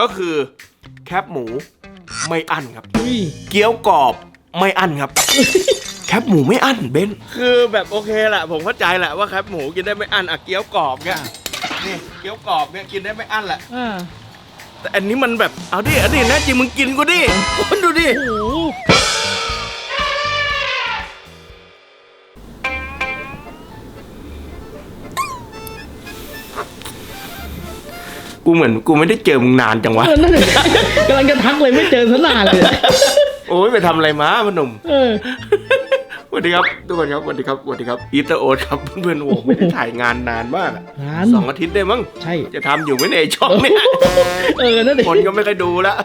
ก็คือแคบหมูไม่อั้นครับ อุ้ยเกี๊ยวกรอบไม่อั้นครับ แคบหมูไม่อั้นเบนคือแบบโอเคแหละผมเข้าใจแหละว่าแคบหมูกินได้ไม่อั้นอะเกี๊ยวกรอบเนี่ยนี่เกี๊ยวกรอบเนี่ยกินได้ไม่อั้นแหละอ่าแต่อันนี้มันแบบเอาดิเอาดิแน่จริงมึงกินกูดิคุณดูดิ โอ้โห กูเหมือนกูไม่ได้เจอมึงนานจังวะ เออนั่นเลยกำลังจะทักเลยไม่เจอสนานเลย โอ้ยไปทำอะไรมาพอหนุ่มเออ สวัสดีครับทุกคนครับสวัสดีครับสวัสดีครับอีเตอร์โอ๊ตครับเพื่อนๆโอ้โหไม่ได้ถ่ายงานนานมากอะร้าน สองอาทิตย์ได้มั้งใช่ จะทำอยู่ไหมในยช่องเนี่ยเออนั่นเองคนก็ไม่เคอยดูแล้ว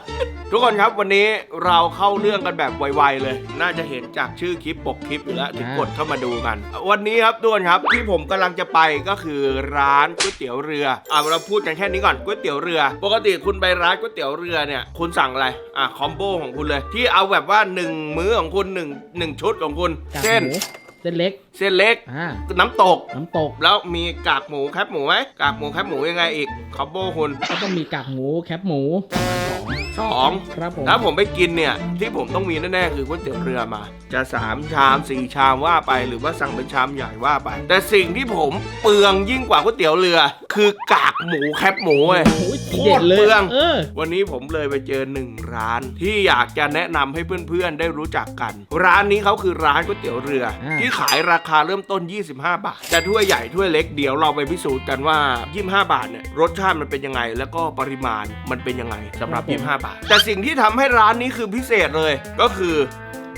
ทุกคนครับวันนี้เราเข้าเรื่องกันแบบไวๆเลย น่าจะเห็นจากชื่อคลิปปกคลิปอยู่แล้วถึงกดเข้ามาดูกัน วันนี้ครับทุกคนครับที่ผมกำลังจะไปก็คือร้านก๋วยเตี๋ยวเรืออะเราพูดกันแค่นี้ก่อนก๋วยเตี๋ยวเรือ ปกติคุณไปร้านก๋วยเตี๋ยวเรือเนี่ยคุณสั่งอะไรอะคอมโบของคุณเลย ที่เอาแบบว่าหนึ่งมื้อของคุณหนึ่งหนึ่งชุดของคุณกากเส้นหมูเส้นเล็ก เส้นเล็กอ่าน้ำตก น้ำตก แล้วมีกากหมูแคบหมูไหมกากหมูแคบหมูยังไงอีกคอมโบคุณก็ต้องมีกากหมูแคบหมูประมาณสอง สองครับผมถ้าผมไปกินเนี่ย ที่ผมต้องมีแน่ๆคือก๋วยเตี๋ยวเรือมา จะสามชามสี่ชามว่าไป หรือว่าสั่งเป็นชามใหญ่ว่าไป แต่สิ่งที่ผมเปลืองยิ่งกว่าก๋วยเตี๋ยวเรือ คือกากหมูแคบหมูเว้ยโอ้ยทีเด็ดเลยโคตรเปลืองเออวันนี้ผมเลยไปเจอหนึ่งร้าน ที่อยากจะแนะนำให้เพื่อนๆได้รู้จักกัน ร้านนี้เขาคือร้านก๋วยเตี๋ยวเรืออ่าที่ขายราคาเริ่มต้น 25 บาทจะถ้วยใหญ่ถ้วยเล็กเดี๋ยวเราไปพิสูจน์กันว่า 25 บาทเนี่ยรสชาติมันเป็นยังไง แล้วก็ปริมาณมันเป็นยังไงสำหรับ 25 บาทแต่สิ่งที่ทำให้ร้านนี้คือพิเศษเลย ก็คือ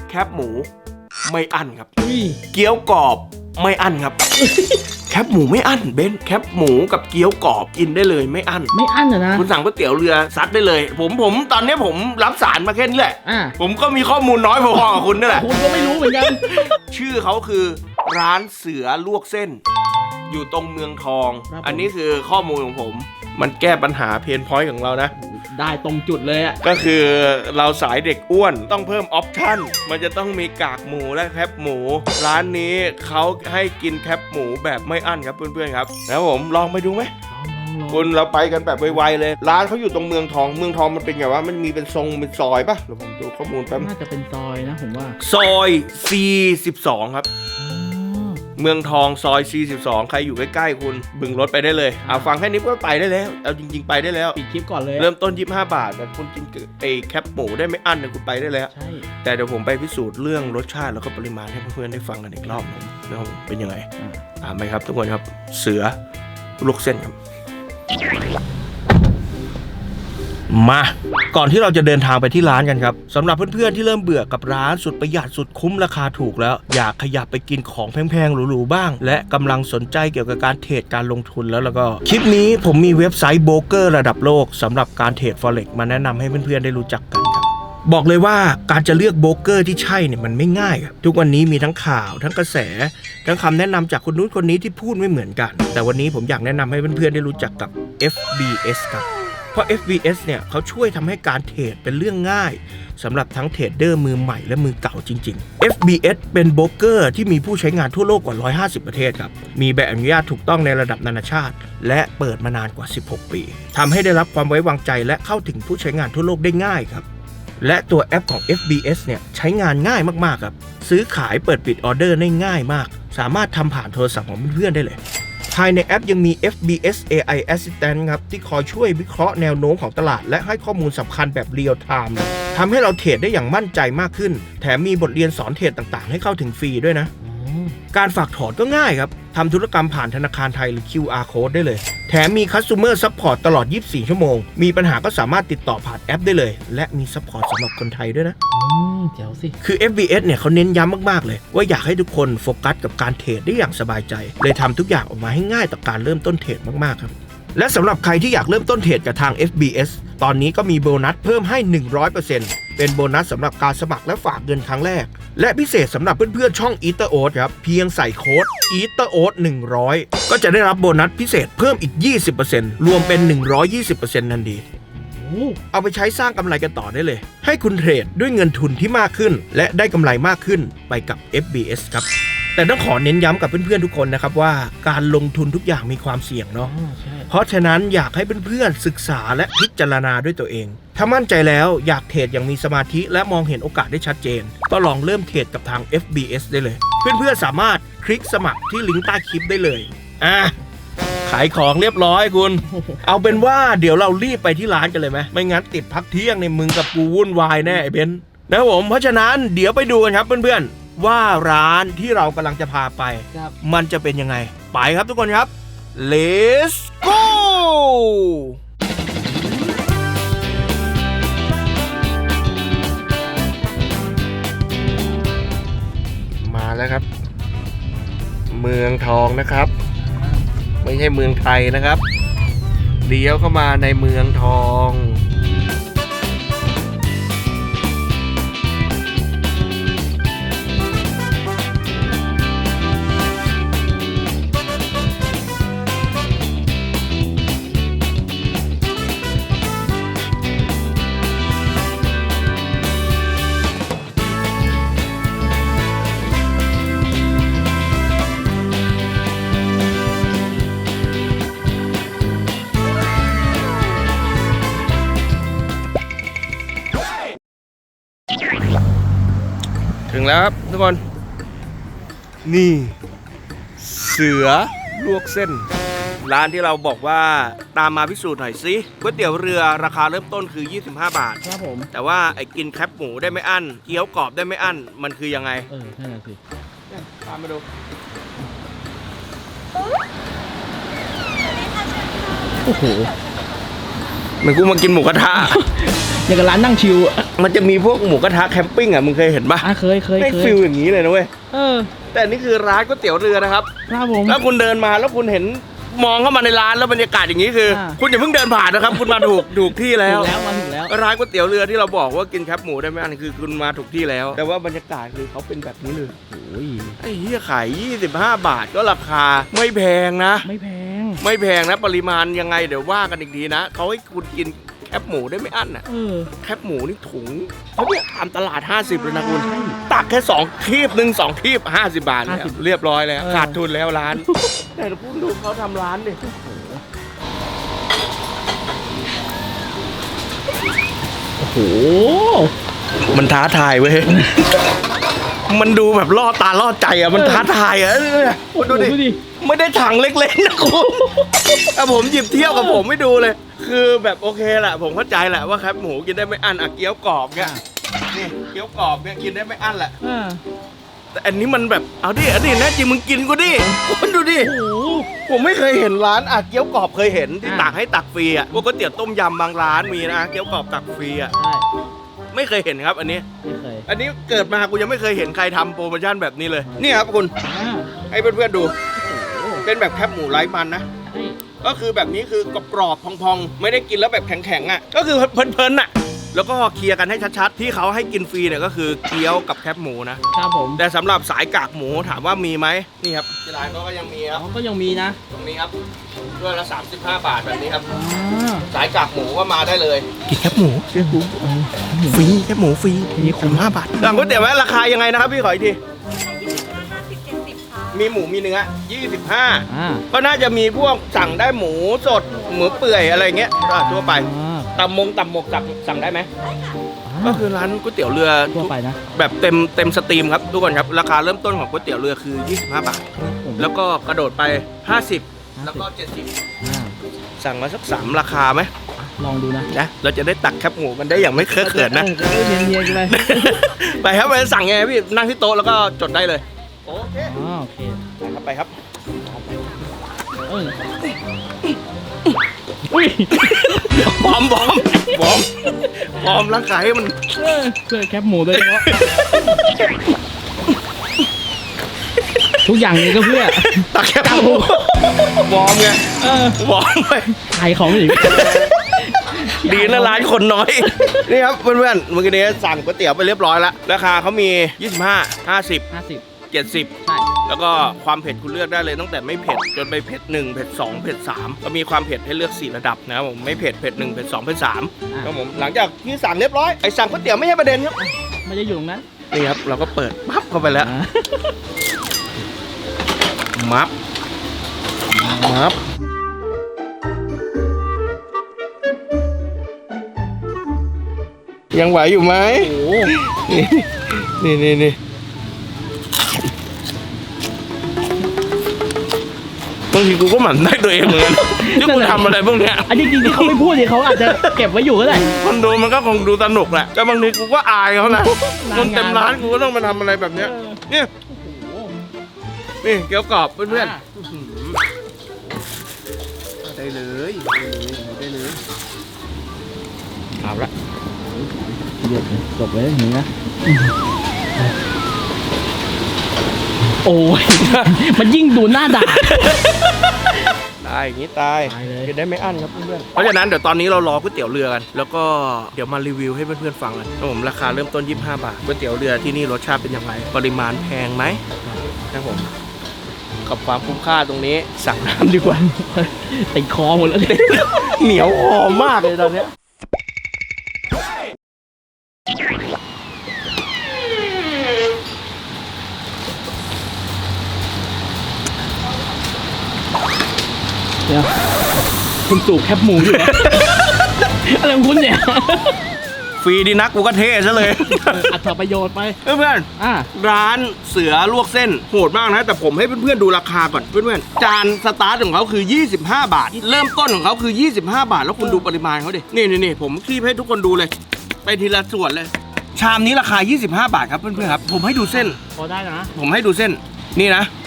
แคบหมูไม่อั้นครับอุ้ยเกี๊ยวกรอบไม่อั้นครับ แคบหมูไม่อั้นเบนแคบหมูกับเกี๊ยวกรอบกินได้เลยไม่อั้น ไม่อั้นอะนะ คุณสั่งก๋วยเตี๋ยวเรือซัดได้เลย ผมผมตอนนี้ผมรับสารมาแค่นี้แหละอ่าผมก็มีข้อมูลน้อยพอๆกับคุณนี่แหละ คุณก็ไม่รู้เหมือนกัน ชื่อเขาคือร้านเสือลวกเส้น อยู่ตรงเมืองทองครับผมอันนี้คือข้อมูลของผม มันแก้ปัญหาเพนพอยต์ของเรานะ ได้ตรงจุดเลยอะก็คือเราสายเด็กอ้วนต้องเพิ่มออปชั่น มันจะต้องมีกากหมูและแคบหมู ร้านนี้เขาให้กินแคบหมูแบบไม่อั้นครับเพื่อนๆครับแล้วผมลองไปดูไหมลองลองลองคุณเราไปกันแบบไวๆเลย ร้านเขาอยู่ตรงเมืองทองเมืองทองมันเป็นไงวะมันมีเป็นทรงเป็นซอยปะเดี๋ยวผมดูข้อมูลแป๊บน่าจะเป็นซอยนะผมว่า ซอย C12 ครับอ๋อ เมืองทองซอย C12 ใครอยู่ใกล้ๆคุณ บึงรถไปได้เลยเอาฟังแค่นี้ก็ไปได้แล้ว เอาจริง ๆ ไปได้แล้ว ปิดคลิปก่อนเลยอะเริ่มต้น 25 บาทแต่คุณกินไอ้แคปหมูได้ไม่อั้นนะคุณไปได้แล้ว ใช่ แต่เดี๋ยวผมไปพิสูจน์เรื่องรสชาติแล้วก็ปริมาณให้เพื่อนๆได้ฟังกันอีกรอบหนึงนะครับผมเป็นยังไงอ่า ตามไปครับทุกคนครับเสือลูกเส้นครับ มา ก่อนที่เราจะเดินทางไปที่ร้านกันครับสำหรับเพื่อนๆที่เริ่มเบื่อกับร้านสุดประหยัดสุดคุ้มราคาถูกแล้ว อยากขยับไปกินของแพงๆหรูๆบ้าง และกำลังสนใจเกี่ยวกับการเทรดการลงทุนแล้วแล้วก็ คลิปนี้ผมมีเว็บไซต์โบรกเกอร์ระดับโลกสำหรับการเทรด forex มาแนะนำให้เพื่อนๆได้รู้จักกันครับบอกเลยว่าการจะเลือกโบรกเกอร์ที่ใช่เนี่ยมันไม่ง่ายครับทุกวันนี้มีทั้งข่าวทั้งกระแส ทั้งคำแนะนำจากคนนู้นคนนี้ที่พูดไม่เหมือนกัน แต่วันนี้ผมอยากแนะนำให้เพื่อนๆได้รู้จักกับ FBS ครับ ราะ FBS เนี่ยเขาช่วยทำให้การเทรดเป็นเรื่องง่ายสำหรับทั้งเทรดเดอร์มือใหม่และมือเก่าจริง ๆ FBS เป็นโบรกเกอร์ที่มีผู้ใช้งานทั่วโลกกว่า 150 ประเทศครับ มีใบอนุญาตถูกต้องในระดับนานาชาติ และเปิดมานานกว่า 16 ปี ทำให้ได้รับความไว้วางใจและเข้าถึงผู้ใช้งานทั่วโลกได้ง่ายครับ และตัวแอปของ FBS เนี่ยใช้งานง่ายมากๆครับ ซื้อขายเปิดปิดออเดอร์ได้ง่ายมาก สามารถทำผ่านโทรศัพท์ของเพื่อนๆได้เลย ภายในแอปยังมี FBS AI Assistant ครับ ที่คอยช่วยวิเคราะห์แนวโน้มของตลาด และให้ข้อมูลสำคัญแบบเรียลไทม์ทำให้เราเทรดได้อย่างมั่นใจมากขึ้น แถมมีบทเรียนสอนเทรดต่างๆ ให้เข้าถึงฟรีด้วยนะ การฝากถอนก็ง่ายครับทำธุรกรรมผ่านธนาคารไทยหรือ QR code ได้เลย แถมมี Customer Support ตลอด 24 ชั่วโมง มีปัญหาก็สามารถติดต่อผ่านแอปได้เลย และมี Support สำหรับคนไทยด้วยนะ อืมเจ๋วสิ คือ FBS เนี่ยเขาเน้นย้ำมาก ๆ เลย ว่าอยากให้ทุกคนโฟกัสกับการเทรดได้อย่างสบายใจ เลยทำทุกอย่างออกมาให้ง่ายต่อการเริ่มต้นเทรดมาก ๆ ครับ และสำหรับใครที่อยากเริ่มต้นเทรดกับทาง FBS ตอนนี้ก็มีโบนัสเพิ่มให้ 100%เป็นโบนัสสำหรับการสมัครและฝากเงินครั้งแรก และพิเศษสำหรับเพื่อนๆ ช่อง e a t e r o a t ครับ เพียงใส่โค้ด e a t e r o a t 100 ก็จะได้รับโบนัสพิเศษเพิ่มอีก 20%รวมเป็น 120%นันดีโอ้เอาไปใช้สร้างกำไรกันต่อได้เลย ให้คุณเทรดด้วยเงินทุนที่มากขึ้น และได้กำไรมากขึ้นไปกับ FBS ครับ แต่ต้องขอเน้นย้ำกับเพื่อนๆทุกคนนะครับว่าการลงทุนทุกอย่างมีความเสี่ยงอ๋อเนาะใช่เพราะฉะนั้นอยากให้เพื่อนๆศึกษาและพิจารณาด้วยตัวเอง ถ้ามั่นใจแล้วอยากเทรดอย่างมีสมาธิและมองเห็นโอกาสได้ชัดเจน ก็ลองเริ่มเทรดกับทาง FBS ได้เลย เพื่อนๆสามารถคลิกสมัครที่ลิงก์ใต้คลิปได้เลย อะขายของเรียบร้อยคุณ เอาเป็นว่าเดี๋ยวเรารีบไปที่ร้านกันเลยไหมไม่งั้นติดพักเที่ยงในมึงกับกูวุ่นวายแน่ไอ้เบนซ์นะครับผมเพราะฉะนั้นเดี๋ยวไปดูกันครับเพื่อนๆ ว่าร้านที่เรากำลังจะพาไป ครับ มันจะเป็นยังไง ไปครับทุกคนครับ let's go มาแล้วครับ เมืองทองนะครับ ไม่ใช่เมืองไทยนะครับ เลี้ยวเข้ามาในเมืองทอง ถึงแล้วครับทุกคน นี่ เสือลวกเส้น ร้านที่เราบอกว่าตามมาพิสูจน์หน่อยสิก๋วยเตี๋ยวเรือราคาเริ่มต้นคือ 25 บาท ครับผม แต่ว่าไอ้กินแคปหมูได้ไม่อั้นเกี๊ยวกรอบได้ไม่อั้น มันคือยังไง เออนั่นแหละสิตามมาดูโอ้โห เหมือนกูมากินหมูกระทะ อย่างกับร้านนั่งชิวอะมันจะมีพวกหมูกระทะแคมปิ้งอะมึงเคยเห็นปะอะเคยเคยไม่เคฟิยลอย่างนี้เลยนะเว้ย เออแต่นี่คือร้านก๋วยเตี๋ยวเรือนะครับ ครับผม แล้วคุณเดินมาแล้วคุณเห็นมองเข้ามาในร้านแล้วบรรยากาศอย่างนี้คือ อ่า คุณอย่าเพิ่งเดินผ่านนะครับ คุณมาถูกถูกที่แล้ว ถึงแล้วมาถึงแล้ว ร้านก๋วยเตี๋ยวเรือที่เราบอกว่ากินแคปหมูได้ไหมอันนคือคุณมาถูกที่แล้ว แต่ว่าบรรยากาศคือเขาเป็นแบบนี้เลยโอ้ยไอ้เหี้ยขาย 25 บาทก็ราคาไม่แพงนะ ไม่แพง ไม่แพงนะปริมาณยังไงเดี๋ยวว่ากันอีกทีนะเขาให้คุณกินแคปหมูได้ไม่อั้นอะ เออแคปหมูนี่ถุงเขาเนี่ยตามตลาด 50เลยนะคุณใช่ตักแค่สองคีบหนึ่งสองคีบ 50 บาทแล้ว50เรียบร้อยแล้วเออขาดทุนแล้วร้าน แต่คุณดูเขาทำร้านดิโอ้โห มันท้าทายเว้ย มันดูแบบล่อตาล่อใจอะมันท้าทายอะเนี่ยคุณดูดิดูดิไม่ได้ถังเล็กๆนะคุณอะผมหยิบเที่ยวกับผมไม่ดูเลย คือแบบโอเคแหละผมเข้าใจแหละว่าครับหมูกินได้ไม่อั้นอะเกี๊ยวกรอบเนี่ยนี่เกี๊ยวกรอบเนี่ยกินได้ไม่อั้นแหละอ่าแต่อันนี้มันแบบเอาดิเอาดิแน่จริงมึงกินกูดิคุณดูดิโอ้โหผมไม่เคยเห็นร้านอะเกี๊ยวกรอบเคยเห็นที่อ่าตักให้ตักฟรีอะพวกก๋วยเตี๋ยวต้มยำบางร้านมีนะเกี๊ยวกรอบตักฟรีอะใช่ ไม่เคยเห็นครับ อันนี้ ไม่เคยอันนี้เกิดมากูยังไม่เคยเห็นใครทำโปรโมชั่นแบบนี้เลย นี่ครับคุณ อ่าให้เพื่อนๆดู โอ้โหเป็นแบบแคบหมูไร้มันนะ ใช่ก็คือแบบนี้คือกรอบๆพองๆ ไม่ได้กินแล้วแบบแข็งๆอะ ก็คือเพลินๆอะ แล้วก็เคลียร์กันให้ชัดๆ ที่เขาให้กินฟรีเนี่ยก็คือเกี๊ยวกับแคบหมูนะ ครับผมแต่สำหรับสายกากหมูถามว่ามีไหมนี่ครับที่ร้านเขาก็ยังมีครับ อ๋อก็ยังมีนะตรงนี้ครับด้วยละ 35 บาทแบบนี้ครับ อ่าสายกากหมูก็มาได้เลย กินแคบหมูเชื่อกูฟรีแคบหมูฟรีนี่คุ้มห้าบาทหลังก๋วยเตี๋ยวแม่ราคายังไงนะครับพี่ขออีกทีห้าสิบเจ็ดสิบค่ะมีหมูมีเนื้อ25 อ่าก็น่าจะมีพวกสั่งได้หมูสดหมูเปื่อยอะไรเงี้ยก็ทั่วไป อ่า ตำมงตำหมกสั่งสั่งได้ไหมก็อ่าคือร้านก๋วยเตี๋ยวเรือทั่วไปนะ แบบเต็มเต็มสตรีมครับทุกคนครับ ราคาเริ่มต้นของก๋วยเตี๋ยวเรือคือ 25 บาทผมแล้วก็กระโดดไป 50 แล้วก็ 70อ่าสั่งมาสัก 3 ราคาไหมลองดูนะนะเราจะได้ตักแคบหมูกันได้อย่างไม่เคอะเขินนะเออเนียนๆกันไปไปครับไปสั่งไงพี่นั่งที่โต๊ะแล้วก็จดได้เลยโอเคอ๋อโอเคไปครับไปครับเอออุ้ยบอมบอมบอมบอมร่างกายให้มันเออเพื่อแคปหมูโดยเฉพาะทุกอย่างนี้ก็เพื่อตักแคบหมูบอมไงเออบอมไปขายของอีกดีนะร้านคนน้อย นี่ครับเพื่อนๆเมื่อกี้นี้สั่งก๋วยเตี๋ยวไปเรียบร้อยแล้วราคาเขามี 25 50 ห้าสิบ 70 ใช่ แล้วก็ความเผ็ดคุณเลือกได้เลยตั้งแต่ไม่เผ็ดจนไปเผ็ด1เผ็ด2เผ็ด3ก็มีความเผ็ดให้เลือก 4 ระดับนะครับผมไม่เผ็ดเผ็ด1เผ็ด2เผ็ด3ครับผมหลังจากที่สั่งเรียบร้อยไอ้สั่งก๋วยเตี๋ยวไม่ใช่ประเด็นครับไม่ได้อยู่ตรงนั้นนี่ครับเราก็เปิดปั๊บเข้าไปแล้วอ่ามับมับยังไหวอยู่ไหมโอ้โหนี่นี่นี่างทีกูก็หมั่นได้ตัวเองเหมือนกันที่กูทำอะไรพวกเนี้ยอันนี้จริงๆเขาไม่พูดดิเขาอาจจะเก็บไว้อยู่ก็ได้ คนดูมันก็คงดูสนุกแหละแต่บางทีกูก็อายเขานะนานคนเต็มงานร้านกูก็ต้องมาทำอะไรแบบเนี้ยเนี่ยโอ้โหนี่เกี๊ยวกรอบเพื่อนอะๆได้เลยได้เลยเอาละเดี๋ยวจบเลยอย่างนี้นะ โอ้ย มันยิ่งดูหน้าด่า ตายอย่างนี้ตายตายเลย จะได้ไม่อั้นครับเพื่อนๆเพราะฉะนั้นเดี๋ยวตอนนี้เรารอก๋วยเตี๋ยวเรือกัน แล้วก็เดี๋ยวมารีวิวให้เพื่อนๆฟังกันครับผมราคาเริ่มต้น 25 บาทก๋วยเตี๋ยวเรือที่นี่รสชาติเป็นยังไงปริมาณแพงไหมครับผม กับความคุ้มค่าตรงนี้สั่งน้ำดีกว่า ติดคอหมดแล้วเนี่ยเหนียวหอมมากเลยตอนเนี้ย ยวคุณสูบแคบหมูอยู่เหรออะไรของคุณเนี่ย ฟรีดีนักกูก็เท่ซะเลย อัตประโยชน์ไป เพื่อนอ่าๆร้านเสือลวกเส้นโหดมากนะ แต่ผมให้เพื่อนๆดูราคาก่อนเพื่อนๆจานสตาร์ทของเขาคือ 25 บาท เริ่มต้นของเขาคือ 25 บาท แล้วคุณดูปริมาณเขาดินี่นี่นี่ผมคีบให้ทุกคนดูเลย ไปทีละส่วนเลย ชามนี้ราคา 25 บาทครับเพื่อนๆครับผมให้ดูเส้น พอได้นะ ผมให้ดูเส้นนี่นะอืม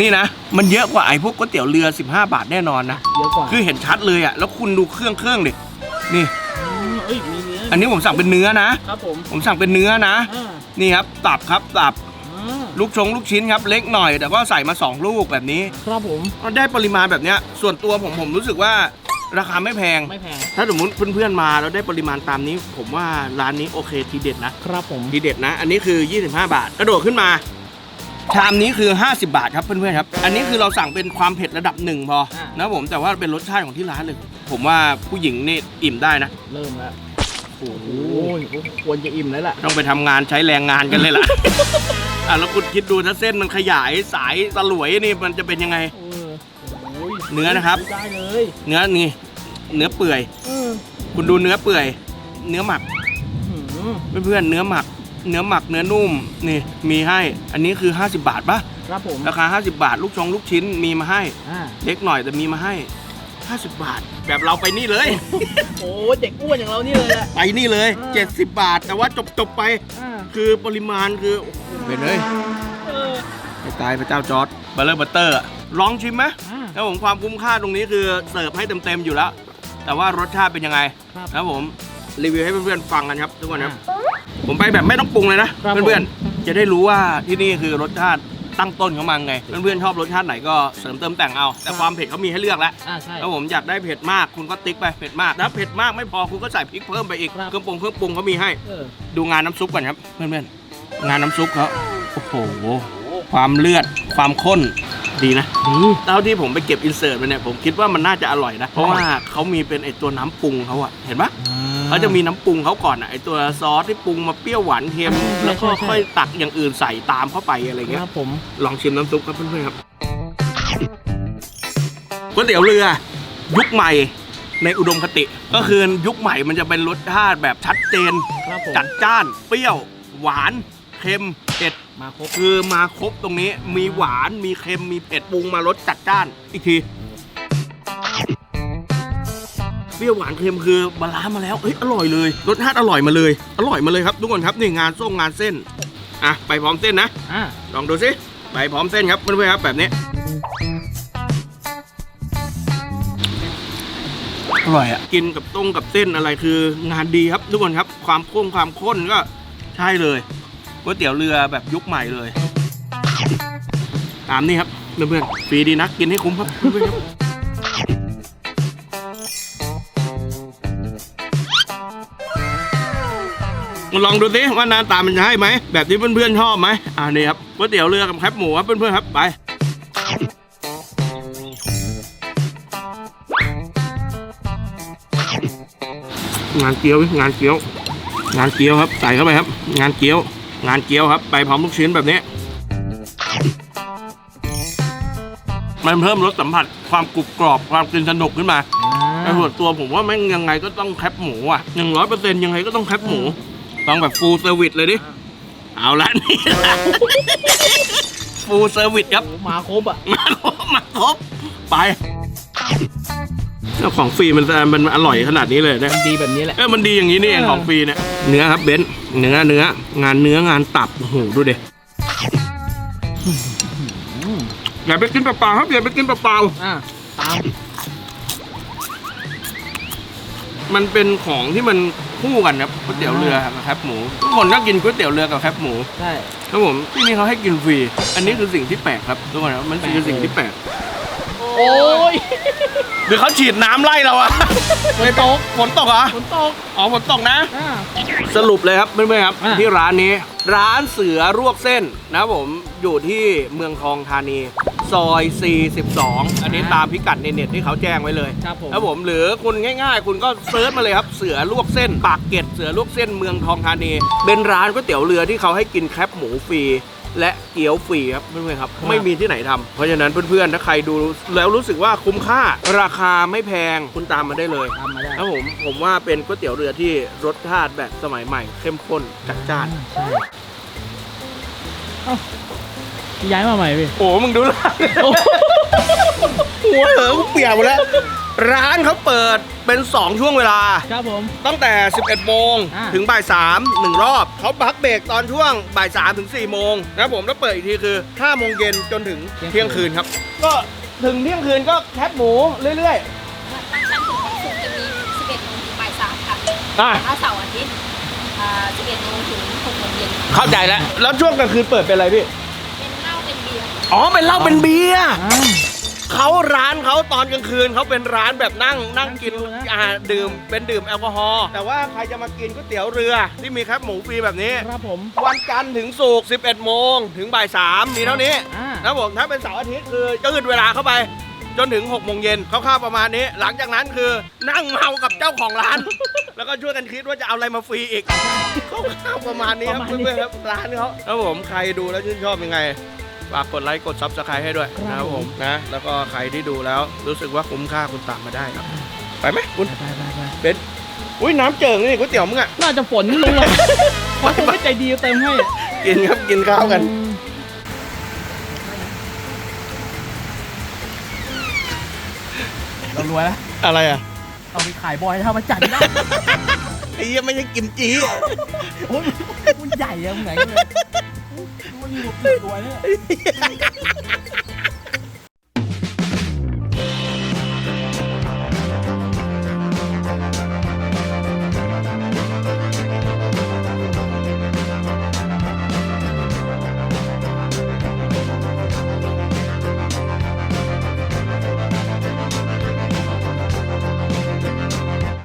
นี่นะ มันเยอะกว่าไอ้พวกก๋วยเตี๋ยวเรือ 15 บาทแน่นอนนะ เยอะกว่าคือเห็นชัดเลยอะแล้วคุณดูเครื่องเครื่องดิ นี่ มเอ้ยมีเนื้ออันนี้ผมสั่งเป็นเนื้อนะ ครับผมผมสั่งเป็นเนื้อนะ อ่านี่ครับ ตับครับ ตับ อ่าลูกชงลูกชิ้นครับ เล็กหน่อย แต่ก็ใส่มา 2 ลูกแบบนี้ครับผมก็ได้ปริมาณแบบเนี้ย ส่วนตัวผมผมรู้สึกว่าราคาไม่แพง ไม่แพงถ้าสมมติเพื่อนๆมาแล้วได้ปริมาณตามนี้ ผมว่าร้านนี้โอเคทีเด็ดนะ ครับผม ทีเด็ดนะ อันนี้คือ 25 บาท กระโดดขึ้นมา ชามนี้คือ 50 บาทครับเพื่อนๆครับ อันนี้คือเราสั่งเป็นความเผ็ดระดับหนึ่งพออ่านนะผมแต่ว่าเป็นรสชาติของที่ร้านเลย ผมว่าผู้หญิงนี่อิ่มได้นะ เริ่มแล้วโอ้โหโอ้ยควรจะอิ่มแล้วล่ะ ต้องไปทำงานใช้แรงงานกันเลยล่ะ อะแล้วคุณคิดดูถ้าเส้นมันขยายสายสลวยนี่มันจะเป็นยังไง เออโอ้ยเนื้อนะครับ ได้เลยเนื้อนี่เนื้อเปื่อยเออคุณดูเนื้อเปื่อย เนื้อหมักหืมเพื่อนๆเนื้อหมัก เนื้อหมักเนื้อนุ่มนี่มีให้ อันนี้คือ 50 บาทปะครับผมราคา 50 บาท ลูกชงลูกชิ้นมีมาให้ อ่าเล็กหน่อยแต่มีมาให้ 50 บาท แบบเราไปนี่เลย โอ้ยเด็กอ้วนอย่างเรานี่เลยแหละ ไปนี่เลย อ่า 70 บาท แต่ว่าจบจบๆไป อ่าคือปริมาณคือโอ้โหเป็นเลยเออให้ตายพระเจ้าจอร์ดบัลเลอร์บัตเตอร์ลองชิมไหมอ่าครับผมความคุ้มค่าตรงนี้คือเสิร์ฟให้เต็มๆอยู่แล้ว แต่ว่ารสชาติเป็นยังไงครับครับผม รีวิวให้เพื่อนๆฟังกันครับทุกคนครับ ผมไปแบบไม่ต้องปรุงเลยนะ ครับเพื่อนๆจะได้รู้ว่าที่นี่คือรสชาติตั้งต้นของมันไง เพื่อนๆชอบรสชาติไหนก็เสริมเติมแต่งเอา แต่ความเผ็ดเขามีให้เลือกแล้ว อ่าใช่ ถ้าผมอยากได้เผ็ดมากคุณก็ติ๊กไปเผ็ดมากถ้าเผ็ดมากไม่พอคุณก็ใส่พริกเพิ่มไปอีกครับ เครื่องปรุงเครื่องปรุงเขามีให้ เออดูงานน้ำซุปก่อนครับ เพื่อนๆงานน้ำซุปเขาโอ้โหความเลือดความข้นดีนะดี เท่าที่ผมไปเก็บอินเสิร์ตมาเนี่ยผมคิดว่ามันน่าจะอร่อยนะ เพราะว่าเขามีเป็นไอตัวน้ำปรุงเขาอะเห็นปะ เขาจะมีน้ำปรุงเขาก่อนอะไอตัวซอสที่ปรุงมาเปรี้ยวหวานเค็มแล้วก็ค่อยตักอย่างอื่นใส่ตามเข้าไปอะไรคเงี้ยรับผมลองชิมน้ำซุปครับเพื่อนๆครับก๋วยเตี๋ยวเรือ ยุคใหม่ในอุดมคติ ก็คือยุคใหม่มันจะเป็นรสชาติแบบชัดเจน ครับผมจัดจ้าน เปรี้ยว หวาน เค็ม เผ็ด มาครบคือมาครบตรงนี้ มีหวาน มีเค็ม มีเผ็ดปรุงมารสจัดจ้าน อีกที เปรี้ยวหวานเค็มคือบาลานซ์มาแล้วเอ้ยอร่อยเลยรสชาติอร่อยมาเลย อร่อยมาเลยครับทุกคนครับนี่งานส้มงานเส้นอะไปพร้อมเส้นนะอ่าลองดูสิไปพร้อมเส้นครับเพื่อนๆครับแบบนี้อร่อยอะกินกับต้งกับเส้นอะไรคืองานดีครับทุกคนครับ ความข้นความข้นก็ใช่เลยก๋วยเตี๋ยวเรือแบบยุคใหม่เลย ตามนี้ครับเพื่อนๆฟรีดีนักกินให้คุ้มครับเพื่อนๆครับ ลองดูสิว่าหน้าตามันจะให้ไหม แบบที่เพื่อนๆชอบไหมอ่านี่ครับก๋วยเตี๋ยวเรือกับแคบหมูครับเพื่อนๆครับไปงานเกี๊ยว งานเกี๊ยว งานเกี๊ยวครับใส่เข้าไปครับ งานเกี๊ยว งานเกี๊ยวครับ ไปพร้อมลูกชิ้นแบบนี้มันเพิ่มรสสัมผัสความกรุบกรอบความกินสนุกขึ้นมาแต่ส่วนตัวผมว่าแม่งยังไงก็ต้องแคปหมูอะหนึ่งร้อยเปอร์เซ็นต์ยังไงก็ต้องแคปหมู ต้องแบบฟูลเซอร์วิสเลยดิ เอาละนี่ฟูลเซอร์วิสครับ โอ้มาครบอะ มาครบมาครบไปแล้วของฟรีมันมันอร่อยขนาดนี้เลยเนี่ยมันดีแบบนี้แหละ เออมันดีอย่างนี้นี่เองเออของฟรีเนี่ยเนื้อครับเบนซ์เนื้อเนื้องานเนื้องานตับโอ้โหดูดิอย่าไปกินเปล่าๆครับอย่าไปกินเปล่าอะตาม ๆมันเป็นของที่มัน คู่กันครับก๋วยเตี๋ยวเรือกับแคบหมูทุกคนก็กินก๋วยเตี๋ยวเรือกับแคบหมูใช่ครับผมที่นี่เขาให้กินฟรีอันนี้คือสิ่งที่แปลกครับทุกคนครับมันคือสิ่งที่แปลกโอ้ยหรือเขาฉีดน้ำไล่เราอะฝนตกฝนตกเหรอฝนตกอ๋อฝนตกนะ อ่า สรุปเลยครับเพื่อนๆครับ อะ ที่ร้านนี้ ร้านเสือรวกเส้นนะครับผมอยู่ที่เมืองทองธานี ซอย 42 อันนี้ตามพิกัดในเน็ตที่เขาแจ้งไว้เลยครับผมครับผมหรือคุณง่ายๆ คุณก็เซิร์ชมาเลยครับ เสือลวกเส้นปากเกร็ดเสือลวกเส้นเมืองทองธานี เป็นร้านก๋วยเตี๋ยวเรือที่เขาให้กินแคปหมูฟรีและเกี๊ยวฟรีครับเพื่อนๆครับ ไม่มีที่ไหนทำเพราะฉะนั้นเพื่อนๆ ถ้าใครดูแล้วรู้สึกว่าคุ้มค่า ราคาไม่แพงคุณตามมาได้เลยตามมาได้ครับผมผมว่าเป็นก๋วยเตี๋ยวเรือที่รสชาติแบบสมัยใหม่ เข้มข้นจัดจ้านใช่เอ้า ย้ายมาใหม่พี่โอ้มึงดูร้านหัวเหอกูเปียกหมดแล้ว ร้านเขาเปิดเป็น 2 ช่วงเวลา ครับผม ตั้งแต่ 11 โมงอ่า ถึงบ่าย3หนึ่งรอบ เขาพักเบรกตอนช่วงบ่าย3ถึง4โมงนะครับผมแล้วเปิดอีกทีคือ5โมงเย็นจนถึงเที่ยงคืนครับ ก็ถึงเที่ยงคืนก็แคปหมูเรื่อยวันจันทร์ถึงวันศุกร์จะมี 11โมงถึงบ่าย3ค่ะๆอะถ้าเสาร์อาทิตย์อ่า11โมงถึง6โมงเย็นเข้าใจแล้ว แล้วช่วงกลางคืนเปิดเป็นอะไรพี่ อ๋อเป็นเหล้าเป็นเบียร์อ้าวเขาร้านเขาตอนกลางคืนเขาเป็นร้านแบบนั่งนั่งกินนั่งชิลนะอ่าดื่มเป็นดื่มแอลกอฮอล์แต่ว่าใครจะมากินก๋วยเตี๋ยวเรือที่มีแคบหมูฟรีแบบนี้ ครับผม วันจันทร์ถึงศุกร์11 โมง ถึงบ่าย3มีเท่านี้อ่า นะผมถ้าเป็นเสาร์อาทิตย์คือจะยืดเวลาเข้าไป จนถึง6โมงเย็นคร่าวๆประมาณนี้ หลังจากนั้นคือนั่งเมากับเจ้าของร้าน แล้วก็ช่วยกันคิดว่าจะเอาอะไรมาฟรีอีกคร่าวๆประมาณนี้ครับประมาณนี้เพื่อนๆครับร้านเขาครับผมใครดูแล้วชื่นชอบยังไง ฝากกดไลค์กดซับสไครต์ให้ด้วยครับนะครับผมนะแล้วก็ใครที่ดูแล้วรู้สึกว่าคุ้มค่าคุณตามมาได้ครับ ไปไหมคุณไปไปไปเป็นอุ้ยน้ำเจิ่งนี่ก๋วยเตี๋ยวมึงอะน่าจะฝนลงเลยเพราะผมไม่ใจดีเต็มให้กินครับกินข้าวกันเรารวยแล้วอะไรอะเอาไปขายบอยถ้ามาจัดได้ไอ้เหี้ยังไม่ใช่กิมจีโอ้ยมันใหญ่อะมึงไหนเลย มันมีหมดตัวเนี่ย